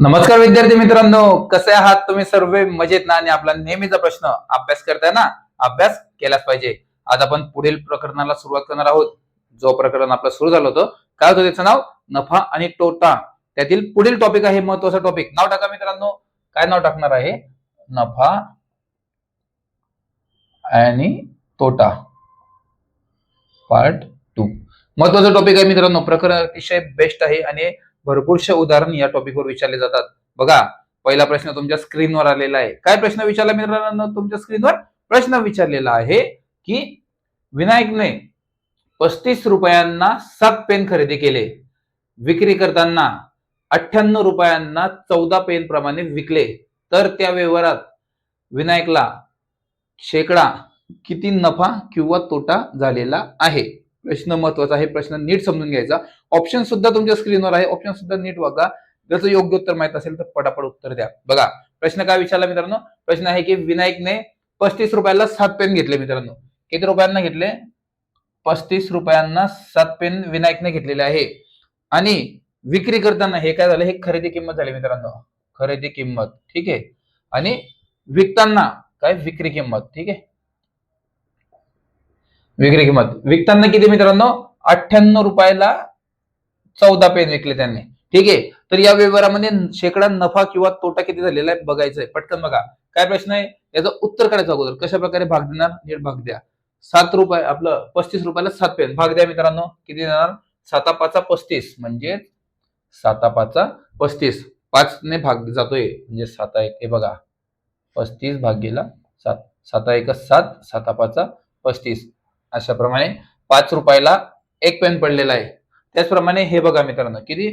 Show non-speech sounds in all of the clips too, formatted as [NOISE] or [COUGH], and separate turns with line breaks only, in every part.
नमस्कार विद्यार्थी मित्रांनो कसे आहात तुम्ही सर्व? मजेत ना? आणि आपला नेहमीचा प्रश्न अभ्यास करताय ना? अभ्यास केलाच पाहिजे. आज आपण पुढील प्रकरणाला सुरुवात करणार आहोत. जो प्रकरण आपलं सुरू झालं होतं काय होतं त्याचं नाव? नफा आणि तोटा. त्यातील पुढील टॉपिक आहे महत्त्वाचा टॉपिक नाव टाका मित्रांनो. काय नाव टाकणार आहे? नफा आणि तोटा. पार्ट टू महत्त्वाचा टॉपिक आहे मित्रांनो. प्रकरण अतिशय बेस्ट आहे आणि भरपूरशे उदाहरण या टॉपिकवर विचारले जातात. बघा पहिला प्रश्न तुमच्या स्क्रीनवर आलेला आहे. काय प्रश्न विचारला मित्रांनो? तुमच्या स्क्रीनवर प्रश्न विचारलेला आहे की विनायकने पस्तीस रुपयांना सात पेन खरेदी केले. विक्री करताना अठ्ठ्याण्णव रुपयांना चौदा पेन प्रमाणे विकले. तर त्या व्यवहारात विनायकला शेकडा किती नफा किंवा तोटा झालेला आहे? प्रश्न महत्त्वाचा आहे. प्रश्न नीट समजून घ्यायचा. ऑप्शन सुद्धा तुमच्या स्क्रीनवर आहे. ऑप्शन सुद्धा नीट बघा. जसं योग्य उत्तर माहीत असेल तर पटापट उत्तर द्या. बघा प्रश्न काय विचारला मित्रांनो? प्रश्न आहे की विनायकने पस्तीस रुपयाला सात पेन घेतले मित्रांनो. किती रुपयांना घेतले? पस्तीस रुपयांना सात पेन विनायकने घेतलेले आहे. आणि विक्री करताना हे काय झालं? हे खरेदी किंमत झाली मित्रांनो. खरेदी किंमत. ठीक आहे? आणि विकताना काय? विक्री किंमत. ठीक आहे? विक्री किंमत. विकताना किती मित्रांनो? अठ्ठ्याण्णव रुपयाला चौदा पेन विकले त्यांनी. ठीक आहे? तर या व्यवहारामध्ये शेकडा नफा किंवा तोटा किती झालेला आहे बघायचं आहे पटकन बघा. काय प्रश्न आहे? याचं उत्तर काढायचं अगोदर. कशा प्रकारे भाग देणार? नीट भाग द्या. सात रुपये आपलं पस्तीस रुपयाला सात पेन भाग द्या मित्रांनो. किती देणार? साता पाचा पस्तीस. म्हणजे साता पाचा पस्तीस. पाच ने भाग जातोय. म्हणजे साता एक. हे बघा. पस्तीस भाग गेला सात. साता एक सात साता पाचा पस्तीस. अशा प्रमाणे पाच रुपयाला एक पेन पडलेला आहे. त्याचप्रमाणे हे बघा मित्रांनो किती?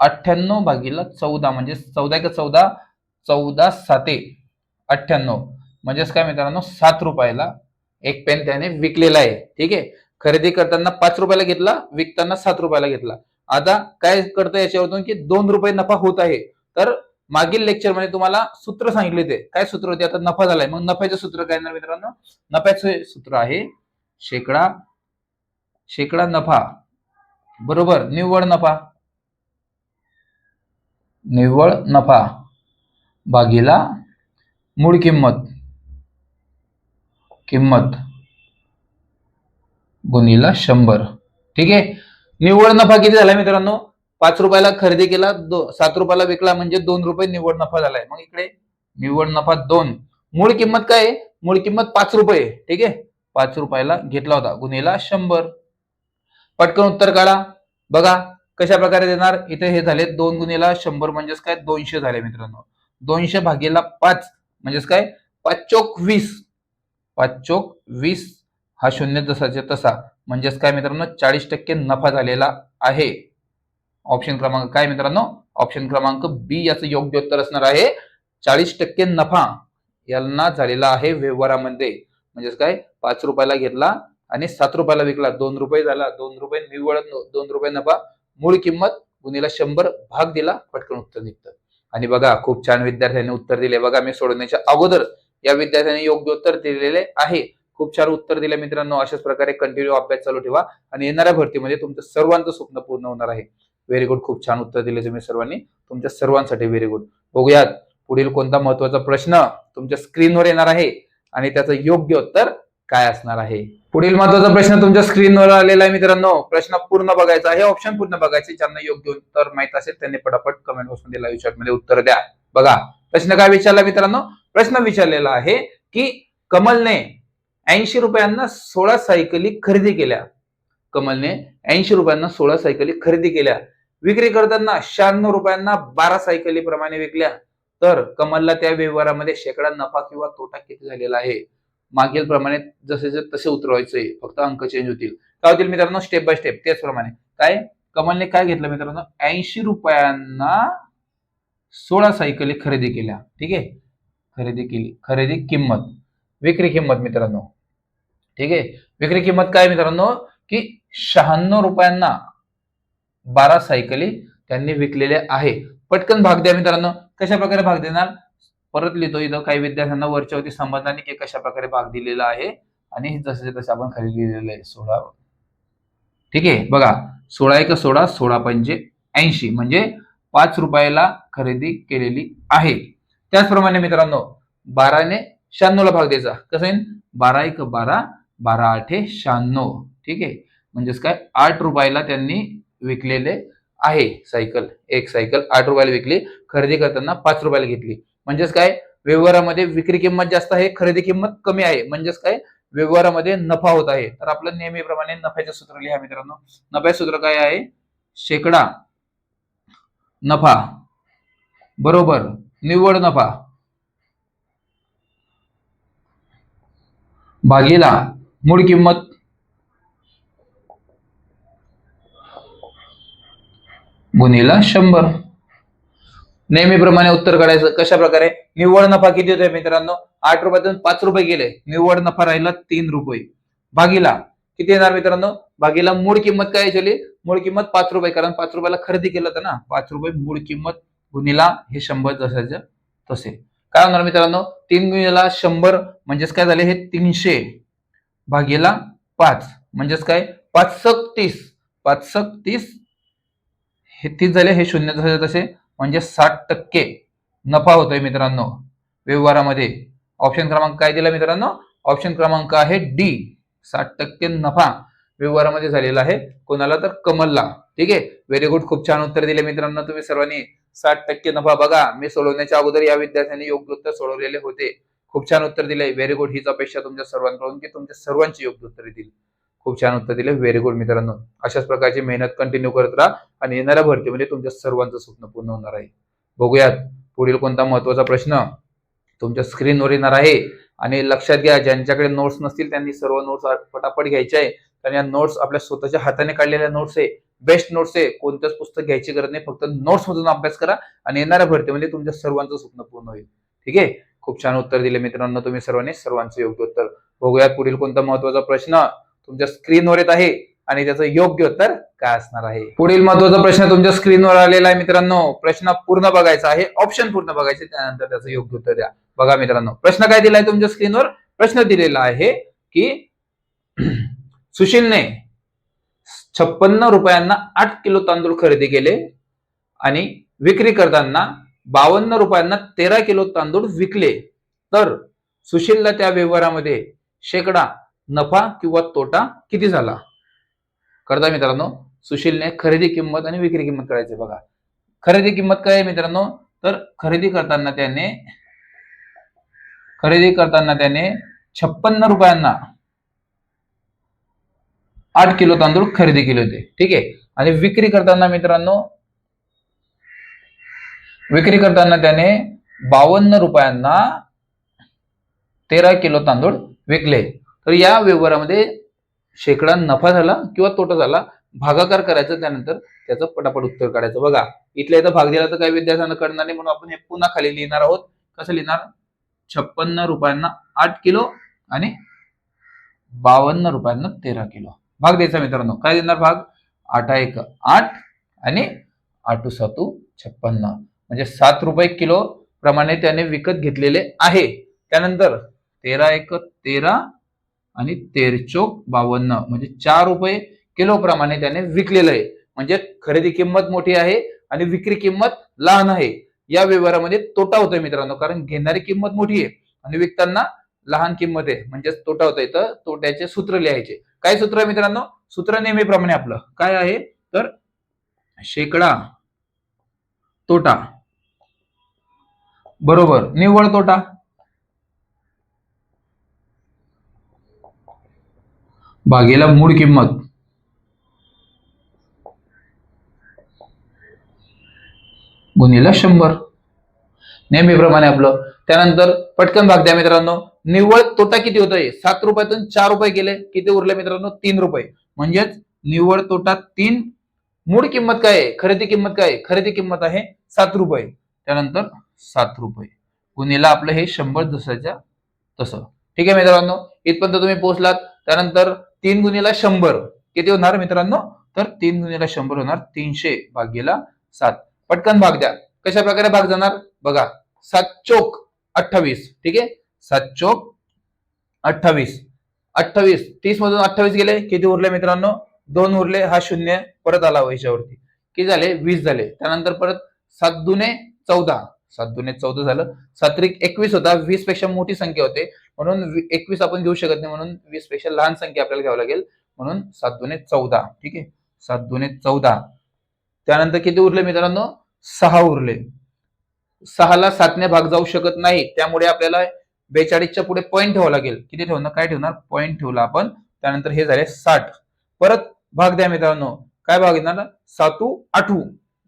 अठ्ठ्याण्णव भागीला चौदा म्हणजे चौदा का चौदा चौदा साते अठ्ठ्याण्णव. म्हणजेच काय मित्रांनो सात रुपयाला एक पेन त्याने विकलेला आहे. ठीक आहे? खरेदी करताना पाच रुपयाला घेतला विकताना सात रुपयाला घेतला. आता काय करतं याच्यावरून की दोन रुपये नफा होत आहे. तर मागील लेक्चरमध्ये तुम्हाला सूत्र सांगितले ते काय सूत्र होते? आता नफा झालाय. मग नफ्याचं सूत्र काय मित्रांनो? नफ्याचं सूत्र आहे शेकडा शेकडा नफा. बरोबर. निव्वळ नफा. निव्वळ नफा भागीला मूळ किंमत. किंमत गुणीला शंभर. ठीक आहे? निव्वळ नफा किती झाला मित्रांनो? पाच रुपयाला खरेदी केला दो सात रुपयाला विकला म्हणजे दोन रुपये निव्वळ नफा झालाय. मग इकडे निव्वळ नफा दोन. मूळ किंमत काय आहे? मूळ किंमत पाच रुपये ठीक आहे? पाच रुपयाला घेतला होता. गुन्हेला शंभर. पटकन उत्तर काढा. बघा कशा प्रकारे देणार? इथे हे झाले दोन गुन्हेला शंभर म्हणजेच काय? दोनशे झाले मित्रांनो. दोनशे भागेला पाच म्हणजेच काय? पाच चोक वीस. पाच चोक वीस हा शून्य जसाचे तसा. म्हणजेच काय मित्रांनो? चाळीस टक्के नफा झालेला आहे. ऑप्शन क्रमांक काय मित्रांनो? ऑप्शन क्रमांक बी याचं योग्य उत्तर असणार आहे. चाळीस टक्के नफा यांना झालेला आहे व्यवहारामध्ये. म्हणजेच काय? पाच रुपयाला घेतला आणि सात रुपयाला विकला दोन रुपये झाला दोन रुपये निव्वळ दोन रुपये नफा मूळ किंमत गुन्हेला शंभर भाग दिला पटकन उत्तर निघतं. आणि बघा खूप छान विद्यार्थ्यांनी उत्तर दिले. बघा मी सोडवण्याच्या अगोदर या विद्यार्थ्यांनी योग्य उत्तर दिलेले आहे. खूप छान उत्तर दिले मित्रांनो. अशाच प्रकारे कंटिन्यू अभ्यास चालू ठेवा आणि येणाऱ्या भरतीमध्ये तुमचं सर्वांचं स्वप्न पूर्ण होणार आहे. व्हेरी गुड खूप छान उत्तर दिले तुम्ही सर्वांनी. तुमच्या सर्वांसाठी व्हेरी गुड बघूयात पुढील कोणता महत्त्वाचा प्रश्न तुमच्या स्क्रीनवर येणार आहे आणि त्याचं योग्य उत्तर काय असणार आहे? पुढील महत्त्वाचा प्रश्न तुमच्या स्क्रीनवर आलेला आहे मित्रांनो. प्रश्न पूर्ण बघायचा आहे. ऑप्शन पूर्ण बघायचे. ज्यांना योग्य उत्तर माहीत असेल त्यांनी पटापट कमेंट बॉक्समध्ये लाईव्ह चॅटमध्ये उत्तर द्या. बघा प्रश्न काय विचारला मित्रांनो? प्रश्न विचारलेला आहे की कमलने ऐंशी रुपयांना सोळा सायकली खरेदी केल्या. कमलने ऐंशी रुपयांना सोळा सायकली खरेदी केल्या. विक्री करताना शहाण्णव रुपयांना बारा सायकली प्रमाणे विकल्या. तर कमलला त्या व्यवहारामध्ये शेकडा नफा किंवा तोटा किती झालेला आहे? मागील प्रमाणे जसे जसे तसे उतरवायचंय फक्त अंक चेंज होतील. काय होतील मित्रांनो? स्टेप बाय स्टेप त्याचप्रमाणे काय? कमलने काय घेतलं मित्रांनो? ऐंशी रुपयांना सोळा सायकली खरेदी केल्या. ठीक आहे? खरेदी केली. खरेदी किंमत. विक्री किंमत मित्रांनो. ठीक आहे? विक्री किंमत काय मित्रांनो? की शहाण्णव रुपयांना बारा सायकली त्यांनी विकलेल्या आहे. पटकन भाग द्या मित्रांनो. कशा प्रकारे भाग देणार? परत लिहितो. इथं काही विद्यार्थ्यांना वरच्यावरती संबंधाने एक अशा प्रकारे भाग दिलेला आहे. आणि जसे तसे आपण खाली लिहिलेलं आहे सोळा. ठीक आहे? बघा सोळा एक सोळा सोळा पंचे ऐंशी. म्हणजे पाच रुपयाला खरेदी केलेली आहे. त्याचप्रमाणे मित्रांनो बाराने शहाण्णवला भाग द्यायचा. कसं येईल बारा एक बारा बारा आठे शहाण्णव. ठीक आहे? म्हणजेच काय? आठ रुपयाला त्यांनी विकलेले आहे सायकल. एक सायकल आठ रुपयाला विकली. खरेदी करताना पाच रुपयाला घेतली. म्हणजेच काय? व्यवहारामध्ये विक्री किंमत जास्त आहे खरेदी किंमत कमी आहे. म्हणजेच काय? व्यवहारामध्ये नफा होत आहे. तर आपलं नेहमीप्रमाणे नफ्याचे सूत्र लिहा मित्रांनो. नफ्याचे सूत्र काय आहे? शेकडा नफा. बरोबर. निव्वळ नफा. भागीला. मूळ किंमत. गुन्हेला शंभर. नेहमीप्रमाणे उत्तर काढायचं. कशा प्रकारे निव्वळ नफा किती होतोय मित्रांनो? आठ रुपयातून पाच रुपये गेले. निव्वळ नफा राहिला तीन रुपये. भागीला. किती येणार मित्रांनो? भागीला मूळ किंमत काय झाली मूळ किंमत पाच रुपये. कारण पाच रुपयाला खरेदी केलं होतं ना. पाच रुपये मूळ किंमत गुन्हेला हे शंभर जसायचं तसे. काय होणार मित्रांनो? तीन गुन्हेला शंभर म्हणजेच काय झाले? हे तीनशे. भागीला पाच म्हणजेच काय? पाच सक तीस. पाच सक तीस. हे तीस झाले हे शून्य जसे तसे. म्हणजे साठ टक्के नफा होतोय मित्रांनो. व्यवहारामध्ये ऑप्शन क्रमांक काय दिला मित्रांनो? ऑप्शन क्रमांक आहे डी साठ टक्के नफा व्यवहारामध्ये झालेला आहे. कोणाला तर कमलला. ठीक आहे? व्हेरी गुड खूप छान उत्तर दिले मित्रांनो तुम्ही सर्वांनी. साठ टक्के नफा. बघा मी सोडवण्याच्या अगोदर या विद्यार्थ्यांनी योग्य उत्तर सोडवलेले होते. खूप छान उत्तर दिले व्हेरी गुड हीच अपेक्षा तुमच्या सर्वांकडून की तुमच्या सर्वांची योग्य उत्तर येतील. खूप छान उत्तर दिले. व्हेरी गुड मित्रांनो. अशाच प्रकारची मेहनत कंटिन्यू करत राहा आणि येणाऱ्या भरतीमध्ये म्हणजे तुमच्या सर्वांचं स्वप्न पूर्ण होणार आहे. बघूयात पुढील कोणता महत्त्वाचा प्रश्न? तुमच्या स्क्रीनवर येणार आहे आणि लक्षात घ्या ज्यांच्याकडे नोट्स नसतील त्यांनी सर्व नोट्स पटापट घ्यायचे आहे. कारण या नोट्स आपल्या स्वतःच्या हाताने काढलेल्या नोट्स आहे. बेस्ट नोट्स आहे. कोणतंच पुस्तक घ्यायची गरज नाही. फक्त नोट्स मधून अभ्यास करा आणि येणाऱ्या भरतीमध्ये म्हणजे तुमच्या सर्वांचं स्वप्न पूर्ण होईल. ठीक आहे? खूप छान उत्तर दिले मित्रांनो तुम्ही सर्वांनी. सर्वांचं योग्य उत्तर. बघूयात पुढील कोणता महत्त्वाचा प्रश्न? तुमच्या स्क्रीनवर येत आहे आणि त्याचं योग्य उत्तर काय असणार आहे? पुढील महत्त्वाचा प्रश्न तुमच्या स्क्रीनवर आलेला आहे मित्रांनो. प्रश्न पूर्ण बघायचा आहे. ऑप्शन पूर्ण बघायचे त्यानंतर त्याचं योग्य उत्तर द्या. बघा मित्रांनो प्रश्न काय दिलाय तुमच्या स्क्रीनवर प्रश्न दिलेला आहे की [CLEARS THROAT] सुशीलने छप्पन्न रुपयांना आठ किलो तांदूळ खरेदी केले आणि विक्री करताना बावन्न रुपयांना तेरा किलो तांदूळ विकले. तर सुशीलला त्या व्यवहारामध्ये शेकडा नफा किंवा तोटा किती झाला? करता मित्रांनो सुशीलने खरेदी किंमत आणि विक्री किंमत करायची बघा. खरेदी किंमत काय आहे मित्रांनो? तर खरेदी करताना त्याने खरेदी करताना त्याने छप्पन्न रुपयांना आठ किलो तांदूळ खरेदी केले होते. ठीक आहे? आणि विक्री करताना मित्रांनो विक्री करताना त्याने बावन्न रुपयांना तेरा किलो तांदूळ विकले. तर या व्यवहारामध्ये शेकडा नफा झाला किंवा तोटा झाला भागाकार करायचा त्यानंतर त्याचं पटापट उत्तर काढायचं. बघा इथल्या इथं भाग दिला तर काही विद्यार्थ्यांना कळणार नाही म्हणून आपण हे पुन्हा खाली लिहिणार आहोत. कसं लिहिणार? छप्पन्न रुपयांना आठ किलो आणि बावन्न रुपयांना तेरा किलो. भाग द्यायचा मित्रांनो. काय देणार भाग? आठा एक आठ आणि आठू सातू छप्पन्न. म्हणजे सात रुपये किलो प्रमाणे त्याने विकत घेतलेले आहे. त्यानंतर तेरा एक तेरा आणि तेरचोक बावन्न म्हणजे चार रुपये किलो प्रमाणे त्याने विकलेलं आहे. म्हणजे खरेदी किंमत मोठी आहे आणि विक्री किंमत लहान आहे. या व्यवहारामध्ये तोटा होतोय मित्रांनो कारण घेणारी किंमत मोठी आहे आणि विकताना लहान किंमत आहे. म्हणजे तोटा होतोय. तर तोट्याचे सूत्र लिहायचे. काय सूत्र आहे मित्रांनो? सूत्र नेहमीप्रमाणे आपलं. काय आहे? तर शेकडा तोटा. बरोबर. निव्वळ तोटा. भागेला मूळ किंमत. गुन्हेला शंभर. नेहमीप्रमाणे आपलं. त्यानंतर पटकन भाग द्या मित्रांनो. निव्वळ तोटा किती होतोय? सात रुपयातून चार रुपये गेले किती उरले मित्रांनो? तीन रुपये. म्हणजेच निव्वळ तोटा तीन. मूळ किंमत काय आहे? खरेदी किंमत काय आहे? खरेदी किंमत आहे सात रुपये. त्यानंतर सात रुपये. गुन्हेला आपलं हे शंभर जसाच्या तसं. ठीक आहे मित्रांनो? इथपर्यंत तुम्ही पोहोचलात. त्यानंतर तीन गुणिला शंभर. किती होणार मित्रांनो? तर तीन गुणिला शंभर होणार तीनशे भागीला सात. पटकन भाग द्या. कशा प्रकारे भाग जाणार? बघा. सात चोक अठ्ठावीस. ठीक आहे? सात चोक अठ्ठावीस. अठ्ठावीस. तीस मधून अठ्ठावीस गेले. किती उरले मित्रांनो? दोन उरले. हा शून्य. परत आला याच्यावरती किती झाले? वीस झाले. त्यानंतर परत सात दुने चौदा. सात दुने चौदा झालं. सात्रिक एकवीस होता. वीसपेक्षा मोठी संख्या होते. म्हणून एकवीस आपण घेऊ शकत नाही म्हणून वीसपेक्षा लहान संख्या आपल्याला घ्यावी लागेल. म्हणून सात दोने चौदा ठीक आहे? सात दोने चौदा. त्यानंतर किती उरले मित्रांनो? सहा उरले. सहाला सातने भाग जाऊ शकत नाही त्यामुळे आपल्याला बेचाळीसच्या पुढे पॉईंट ठेवावा लागेल. किती ठेवणार? काय ठेवणार? पॉईंट ठेवला आपण. त्यानंतर हे झाले साठ. परत भाग द्या मित्रांनो. काय भाग येणार? सातू आठू.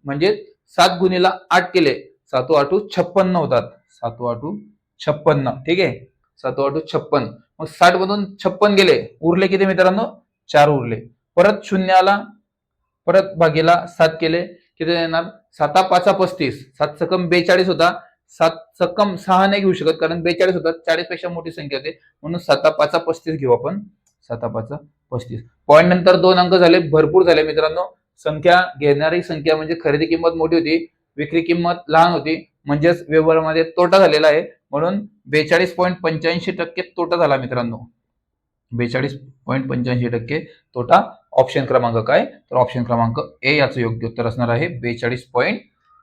म्हणजे सात गुणीला आठ केले. सातू आठू छप्पन्न होतात. सातू आठू छप्पन्न. ठीक आहे? सातू आठ छप्पन. मग साठ मधून छप्पन गेले. उरले किती मित्रांनो? चार उरले. परत शून्य आला परत भागीला सात केले. किती येणार? साता पाचा पस्तीस. सात सकम बेचाळीस होता. सात सकम सहा नाही घेऊ शकत कारण बेचाळीस होता. चाळीसपेक्षा मोठी संख्या होते. म्हणून साता पाचा पस्तीस घेऊ आपण. साता पाचा पस्तीस. पॉईंट नंतर दोन अंक झाले. भरपूर झाले मित्रांनो. संख्या घेणारी संख्या म्हणजे खरेदी किंमत मोठी होती. विक्री किंमत लहान होती. म्हणजेच व्यवहारामध्ये तोटा झालेला आहे. म्हणून बेचाळीस पॉईंट पंच्याऐंशी टक्के तोटा झाला मित्रांनो. बेचाळीस पॉईंट पंच्याऐंशी टक्के तोटा. ऑप्शन क्रमांक काय? तर ऑप्शन क्रमांक ए याचं योग्य उत्तर असणार आहे बेचाळीस पॉईंट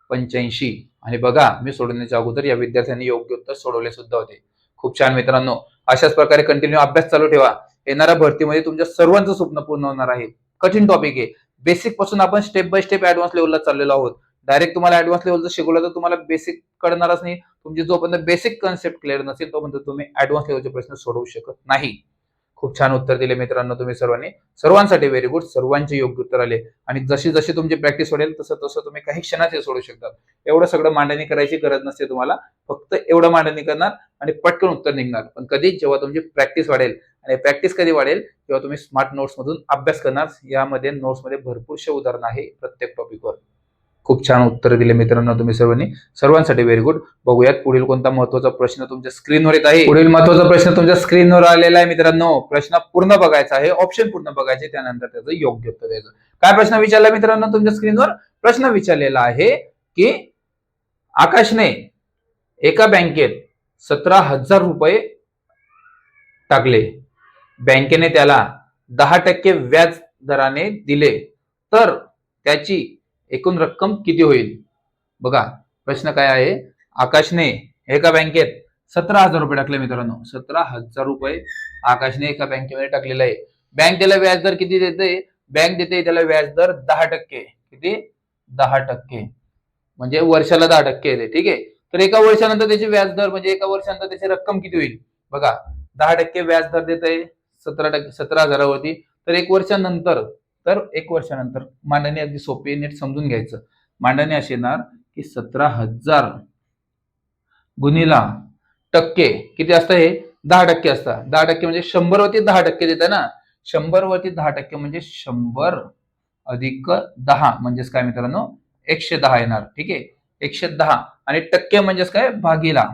पंच्याऐंशी. आणि बघा मी सोडवण्याच्या अगोदर या विद्यार्थ्यांनी योग्य उत्तर सोडवले सुद्धा होते. खूप छान मित्रांनो. अशाच प्रकारे कंटिन्यू अभ्यास चालू ठेवा. येणाऱ्या भरतीमध्ये तुमच्या सर्वांचं स्वप्न पूर्ण होणार आहे. कठीण टॉपिक आहे. बेसिकपासून आपण स्टेप बाय स्टेप ऍडव्हान्स लेवलला चाललेलो आहोत. डायरेक्ट तुम्हाला ऍडव्हान्स लेवलचं शिकवलं तर तुम्हाला बेसिक कळणारच नाही. तुमची जोपर्यंत बेसिक कन्सेप्ट क्लिअर नसेल तोपर्यंत तुम्ही ऍडव्हान्स लेवलचे प्रश्न सोडवू शकत नाही. खूप छान उत्तर दिले मित्रांनो तुम्ही सर्वांनी. सर्वांसाठी व्हेरी गुड सर्वांचे योग्य उत्तर आले. आणि जशी जशी तुमची प्रॅक्टिस वाढेल तसं तसं तुम्ही काही क्षणात हे सोडू शकता. एवढं सगळं मांडणी करायची गरज नसते तुम्हाला. फक्त एवढं मांडणी करणार आणि पटकन उत्तर निघणार. पण कधी जेव्हा तुमची प्रॅक्टिस वाढेल आणि प्रॅक्टिस कधी वाढेल तेव्हा तुम्ही स्मार्ट नोट्स मधून अभ्यास करणार. यामध्ये नोट्समध्ये भरपूरशे उदाहरणं आहे प्रत्येक टॉपिकवर खूप छान उत्तर दिले मित्रांनो तुम्ही सर्वांनी. सर्वांसाठी व्हेरी गुड बघूयात पुढील कोणता महत्त्वाचा प्रश्न तुमच्या स्क्रीनवर येत आहे. पुढील महत्त्वाचा प्रश्न तुमच्या स्क्रीनवर आलेला आहे मित्रांनो. प्रश्न पूर्ण बघायचा आहे. ऑप्शन पूर्ण बघायचे त्यानंतर त्याचं योग्य उत्तर द्यायचं. काय प्रश्न विचारला मित्रांनो तुमच्या स्क्रीनवर प्रश्न विचारलेला आहे की आकाशने एका बँकेत सतरा हजार रुपये टाकले. बँकेने त्याला दहा टक्के व्याज दराने दिले. तर त्याची एकूण रक्कम किती होईल? बघा प्रश्न काय आहे? आकाशने एका बँकेत सतरा हजार रुपये टाकले मित्रांनो. सतरा हजार रुपये आकाशने एका बँकेमध्ये टाकलेले आहे. बँक त्याला व्याजदर किती देते? बँक देते त्याला व्याजदर दहा टक्के. किती? दहा टक्के. म्हणजे वर्षाला दहा टक्के येते ठीक आहे? तर एका वर्षानंतर त्याचे व्याजदर म्हणजे एका वर्षानंतर त्याची रक्कम किती होईल? बघा दहा टक्के व्याजदर देत आहे सतरा टक्के सतरा हजारावरती. तर एक वर्षानंतर तर एक वर्षानंतर मांडणी अगदी सोपी नीट समजून घ्यायचं. मांडणी अशी येणार की सतरा हजार गुणिला टक्के. किती असतं हे? दहा टक्के असतात दहा टक्के म्हणजे शंभर वरती दहा टक्के देत ना. शंभर वरती दहा टक्के म्हणजे शंभर अधिक दहा म्हणजेच काय मित्रांनो? एकशे दहा येणार. ठीक आहे? एकशे दहा. आणि टक्के म्हणजेच काय? भागीला.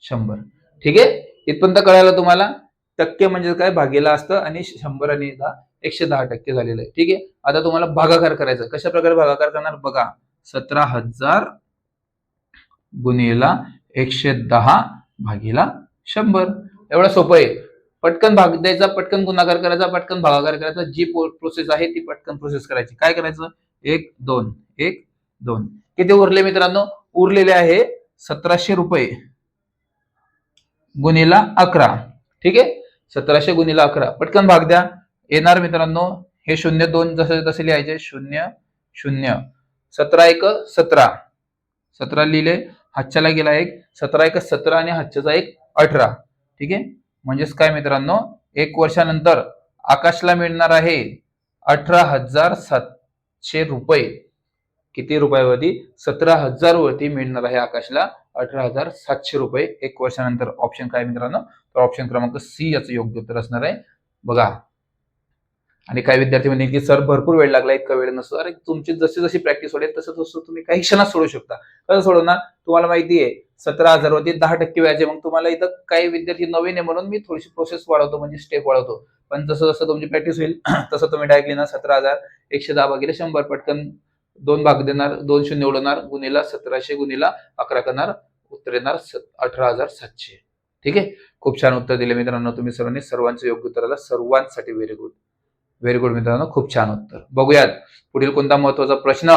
शंभर. ठीक आहे? इथपर्यंत कळायला तुम्हाला? टक्के म्हणजे काय? भागीला असतं आणि शंभर आणि दहा एकशे दहा टक्के झालेलं आहे. ठीक आहे? आता तुम्हाला भागाकार करायचा कशा प्रकारे भागाकार करणार? बघा सतरा हजार गुणिला एकशे दहा भागीला शंभर. एवढं सोपं आहे. पटकन भाग द्यायचा पटकन गुणाकार करायचा पटकन भागाकार करायचा. जी प्रोसेस आहे ती पटकन प्रोसेस करायची. काय करायचं? एक दोन एक दोन. किती उरले मित्रांनो? उरलेले आहे सतराशे रुपये. गुणिला अकरा. ठीक आहे? सतराशे गुणिले अकरा. पटकन भाग द्या. येणार मित्रांनो हे शून्य दोन जसे तसे लिहायचे शून्य शून्य. सतरा एक सतरा. सतरा लिहिले हातच्याला गेला एक. सतरा एक सतरा आणि हातच्याचा एक अठरा. ठीक आहे? म्हणजेच काय मित्रांनो? एक वर्षानंतर आकाशला मिळणार आहे अठरा हजार सातशे रुपये. किती रुपयावरती? सतरा हजार वरती मिळणार आहे आकाशला अठरा हजार सातशे रुपये. एक वर्षानंतर ऑप्शन काय मित्रांनो? तर ऑप्शन क्रमांक सी याचं योग्य उत्तर असणार आहे. बघा. आणि काही विद्यार्थी म्हणजे की सर भरपूर वेळ लागला इतका वेळ नसतो. अरे तुमची जशी जशी प्रॅक्टिस होईल तसं तसं तुम्ही काही क्षणात सोडू शकता. कसं सोडवणार तुम्हाला माहिती आहे सतरा हजार वरती दहा टक्के व्याज आहे. मग तुम्हाला इथं काही विद्यार्थी नवीन आहे म्हणून मी थोडीशी प्रोसेस वाढवतो म्हणजे स्टेप वाढवतो. पण जसं जसं तुमची प्रॅक्टिस होईल [CLEARS THROAT] तसं तुम्ही डायरेक्ट लिहिणार सतरा हजार एकशे दहा भागिले शंभर पटकन दोन भाग देणार दोन शून्य उडवणार गुन्हेला सतराशे गुन्हेला अकरा करणार उत्तर येणार अठरा हजार सातशे. ठीक आहे? खूप छान उत्तर दिले मित्रांनो तुम्ही सर्वांनी. सर्वांचं योग्य उत्तर आलं सर्वांसाठी व्हेरी गुड व्हेरी गुड मित्रांनो खूप छान उत्तर. बघूयात. पुढील कोणता महत्त्वाचा प्रश्न?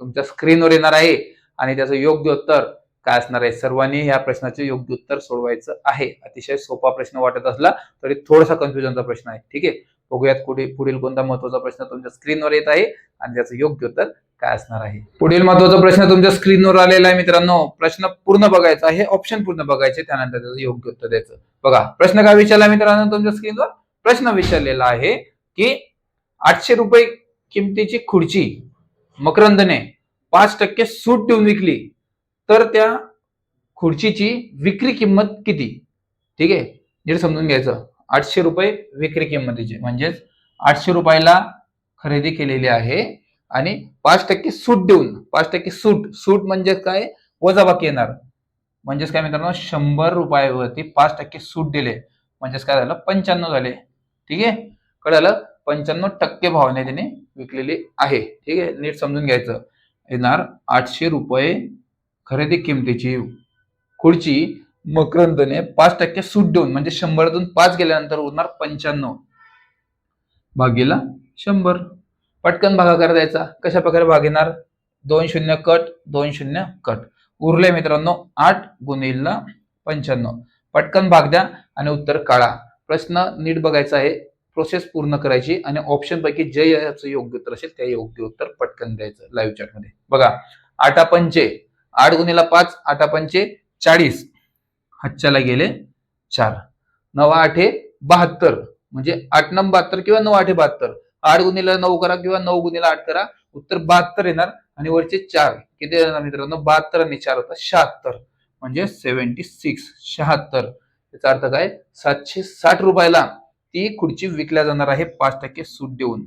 तुमच्या स्क्रीनवर येणार आहे आणि त्याचं योग्य उत्तर काय असणार आहे? सर्वांनी या प्रश्नाचे योग्य उत्तर सोडवायचं आहे. अतिशय सोपा प्रश्न वाटत असला तरी थोडासा कन्फ्युजनचा प्रश्न आहे. ठीक आहे? बघूयात पुढे पुढील कोणता महत्त्वाचा प्रश्न तुमच्या स्क्रीनवर येत आहे आणि त्याचं योग्य उत्तर काय असणार आहे. पुढील महत्त्वाचा प्रश्न तुमच्या स्क्रीनवर आलेला आहे मित्रांनो. प्रश्न पूर्ण बघायचा आहे ऑप्शन पूर्ण बघायचे त्यानंतर त्याचं योग्य उत्तर द्यायचं. बघा प्रश्न काय विचारला मित्रांनो तुमच्या स्क्रीनवर प्रश्न विचारलेला आहे की आठशे रुपये किमतीची खुर्ची मकरंदने पाच टक्के सूट देऊन विकली तर त्या खुर्चीची विक्री किंमत किती? ठीक आहे? नीट समजून घ्यायचं. आठशे रुपये विक्री किंमतीची. म्हणजेच आठशे रुपयाला खरेदी केलेली आहे. आणि पाच टक्के सूट देऊन पाच टक्के सूट. सूट म्हणजे काय? वजाबाकी येणार. म्हणजेच काय मित्रांनो? शंभर रुपयावरती पाच टक्के सूट दिले. म्हणजेच काय झालं? पंच्याण्णव झाले. ठीक आहे? कळालं? पंच्याण्णव टक्के भावाने त्याने विकलेली आहे. ठीक आहे? नीट समजून घ्यायचं. येणार आठशे रुपये खरेदी किमतीची. खुर्ची मकरंदने पाच टक्के सूट देऊन म्हणजे शंभरातून पाच गेल्यानंतर उरणार पंच्याण्णव. भागीला शंभर. पटकन भागाकार द्यायचा. कशा प्रकारे भाग येणार दोन शून्य कट दोन शून्य कट. उरले मित्रांनो आठ गुणिला पंच्याण्णव. पटकन भाग द्या आणि उत्तर काढा. प्रश्न नीट बघायचा आहे. प्रोसेस पूर्ण करायची आणि ऑप्शन पैकी जे याचं योग्य उत्तर असेल त्या योग्य उत्तर पटकन द्यायचं लाईव्ह चॅटमध्ये बघा आठा पंचे आठ गुणिला पाच आठा पंचे चाळीस. हातच्याला गेले चार. नवा आठे बहात्तर. म्हणजे आठ नऊ बहात्तर किंवा नऊ आठे बहात्तर. आठ गुणीला नऊ करा किंवा नऊ गुणीला आठ करा उत्तर बहात्तर येणार आणि वरचे चार किती येणार मित्रांनो? बहात्तर आणि चार होता शहात्तर. म्हणजे सेव्हन्टी सिक्स शहात्तर. याचा अर्थ काय? सातशे साठ रुपयाला ती खुर्ची विकल्या जाणार आहे पाच टक्के सूट देऊन.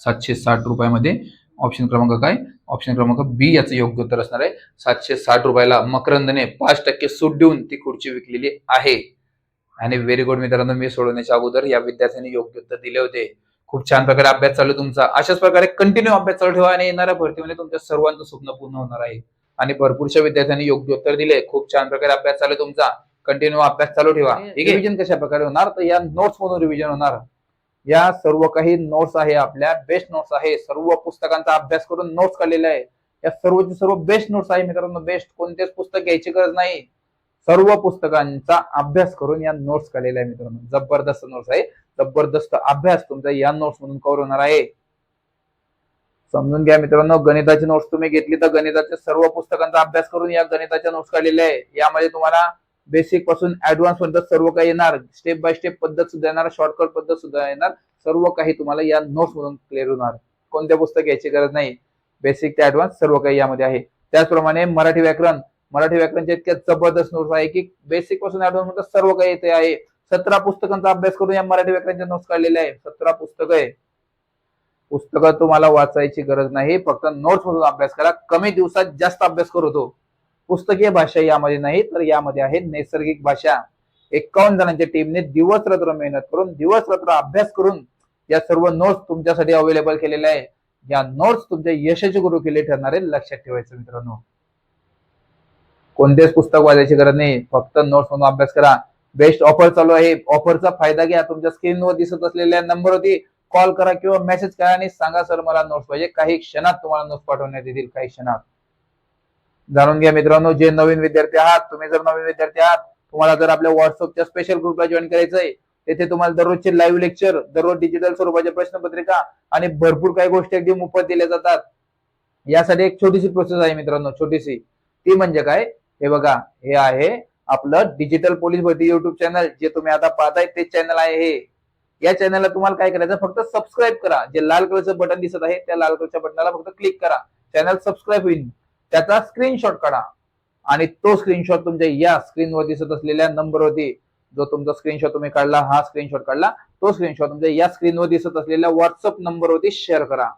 सातशे साठ रुपयामध्ये ऑप्शन क्रमांक काय? ऑप्शन क्रमांक बी याचं योग्य उत्तर असणार आहे. सातशे साठ रुपयाला मकरंदने पाच टक्के सूट देऊन ती खुर्ची विकलेली आहे. आणि व्हेरी गुड मित्रांनो मी सोडवण्याच्या अगोदर या विद्यार्थ्यांनी योग्य उत्तर दिले होते. खूप छान प्रकारे अभ्यास चालू तुमचा. अशाच प्रकारे कंटिन्यू अभ्यास चालू ठेवा आणि येणाऱ्या भरतीमध्ये तुमच्या सर्वांचं स्वप्न पूर्ण होणार आहे. आणि भरपूरशा विद्यार्थ्यांनी योग्य उत्तर दिले. खूप छान प्रकारे अभ्यास चालू तुमचा. कंटिन्यू अभ्यास चालू ठेवा. रिव्हिजन कशा प्रकारे होणार? तर या नोट्स मधून रिव्हिजन होणार. या सर्व काही नोट्स आहे आपल्या बेस्ट नोट्स आहे. सर्व पुस्तकांचा अभ्यास करून नोट्स काढलेले आहे. या सर्वचे सर्व बेस्ट नोट्स आहे मित्रांनो. बेस्ट कोणतेच पुस्तक घ्यायची गरज नाही. सर्व पुस्तकांचा अभ्यास करून या नोट्स काढलेल्या आहे मित्रांनो. जबरदस्त नोट्स आहे. जबरदस्त अभ्यास तुमचा या नोट्स मधून कव्हर होणार आहे. समजून घ्या मित्रांनो. गणिताची नोट्स तुम्ही घेतली तर गणिताच्या सर्व पुस्तकांचा अभ्यास करून या गणिताच्या नोट्स काढलेल्या आहे. यामध्ये तुम्हाला बेसिकपासून ऍडव्हान्स पर्यंत सर्व काही येणार. स्टेप बाय स्टेप पद्धत सुद्धा येणार शॉर्टकट पद्धत सुद्धा येणार. सर्व काही तुम्हाला या नोट्स मधून क्लिअर होणार. कोणत्या पुस्तक घ्यायची गरज नाही. बेसिक ते ऍडव्हान्स सर्व काही यामध्ये आहे. त्याचप्रमाणे मराठी व्याकरण. मराठी व्याकरणच्या इतक्या जबरदस्त नोट्स आहे की बेसिकपासून ऍडव्हान्स पर्यंत सर्व काही येते आहे. सतरा पुस्तकांचा अभ्यास करून या मराठी व्याकरणच्या नोट्स काढलेल्या आहे. सतरा पुस्तकं आहे. पुस्तकं तुम्हाला वाचायची गरज नाही. फक्त नोट्स मधून अभ्यास करा. कमी दिवसात जास्त अभ्यास करतो. पुस्तकीय भाषा यामध्ये नाही तर यामध्ये आहे नैसर्गिक भाषा. एकावन्न जणांच्या टीमने दिवस रात्र मेहनत करून दिवस रात्र अभ्यास करून या सर्व नोट्स तुमच्यासाठी अवेलेबल केलेल्या आहे. या नोट्स तुमच्या यशाचे गुरु केले ठरणारे लक्षात ठेवायचं मित्रांनो. कोणतेच पुस्तक वाचायची गरज नाही फक्त नोट्स म्हणून अभ्यास करा. बेस्ट ऑफर चालू आहे. ऑफरचा फायदा घ्या. तुमच्या स्क्रीनवर दिसत असलेल्या नंबरवरती कॉल करा किंवा मेसेज करा आणि सांगा सर मला नोट्स पाहिजे. काही क्षणात तुम्हाला नोट्स पाठवण्यात येतील काही क्षणात. जाणून घ्या मित्रांनो जे नवीन विद्यार्थी आहात तुम्ही जर नवीन विद्यार्थी आहात तुम्हाला जर आपल्या व्हॉट्सअपच्या स्पेशल ग्रुपला जॉईन करायचं आहे तेथे तुम्हाला दररोजचे लाईव्ह लेक्चर दररोज डिजिटल स्वरूपाच्या प्रश्नपत्रिका आणि भरपूर काही गोष्टी अगदी मोफत दिल्या जातात. यासाठी एक छोटीशी प्रोसेस आहे मित्रांनो छोटीशी. ती म्हणजे काय? हे बघा हे आहे आपलं डिजिटल पोलीस भरती युट्यूब चॅनल जे तुम्ही आता पाहताय ते चॅनल आहे हे. या चॅनलला तुम्हाला काय करायचं? फक्त सबस्क्राईब करा. जे लाल कलरचं बटन दिसत आहे त्या लाल कलरच्या बटनाला फक्त क्लिक करा. चॅनल सबस्क्राईब होईल. त्याचा स्क्रीनशॉट काढा. आणि तो स्क्रीनशॉट तुमच्या या स्क्रीनवर दिसत असलेल्या नंबरवरती जो तुमचा स्क्रीनशॉट तुम्ही काढला हा स्क्रीनशॉट काढला तो स्क्रीनशॉट तुमच्या या स्क्रीनवर दिसत असलेल्या व्हॉट्सअप नंबरवरती शेअर करा.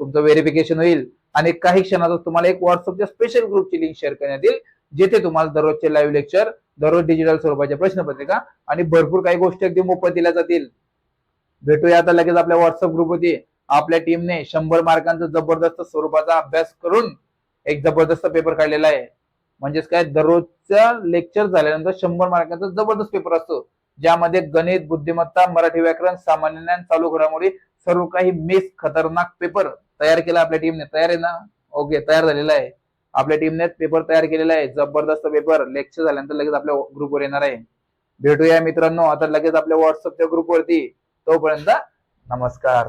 तुमचं व्हेरिफिकेशन होईल आणि काही क्षणातच तुम्हाला एक व्हॉट्सअपच्या स्पेशल ग्रुपची लिंक शेअर करण्यात येईल जिथे तुम्हाला दररोजचे लाईव्ह लेक्चर दररोज डिजिटल स्वरूपाच्या प्रश्नपत्रिका आणि भरपूर काही गोष्टी अगदी मोफत दिल्या जातील. भेटूया आता लगेच आपल्या व्हॉट्सअप ग्रुपवरती आपल्या टीमने शंभर मार्कांचा जबरदस्त स्वरूपाचा अभ्यास करून एक जबरदस्त पेपर काढलेला आहे. म्हणजेच काय दररोजच्या लेक्चर झाल्यानंतर शंभर मार्कांचा जबरदस्त पेपर असतो. ज्यामध्ये गणित बुद्धिमत्ता मराठी व्याकरण सामान्य ज्ञान चालू घडामोडी सर्व काही मिस खतरनाक पेपर तयार केला आपल्या टीमने तयार आहे ना? ओके तयार झालेला आहे. आपल्या टीमने पेपर तयार केलेला आहे. जबरदस्त पेपर लेक्चर झाल्यानंतर लगेच आपल्या ग्रुपवर येणार आहे. भेटूया मित्रांनो. आता लगेच आपल्या व्हॉट्सअपच्या ग्रुपवरती तोपर्यंत नमस्कार.